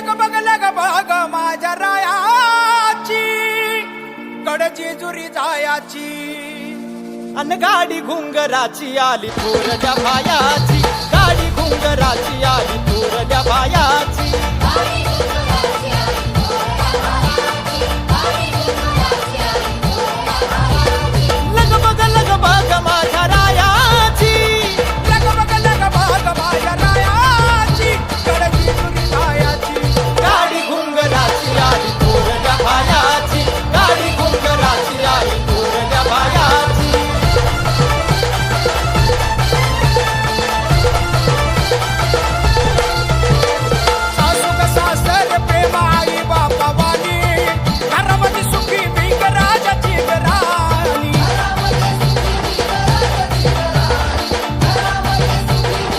लग बग लग बग माझ्या रायाची कडची जुरी जायाची. अन गाडी घुंगराची आली थोरच्या भायाची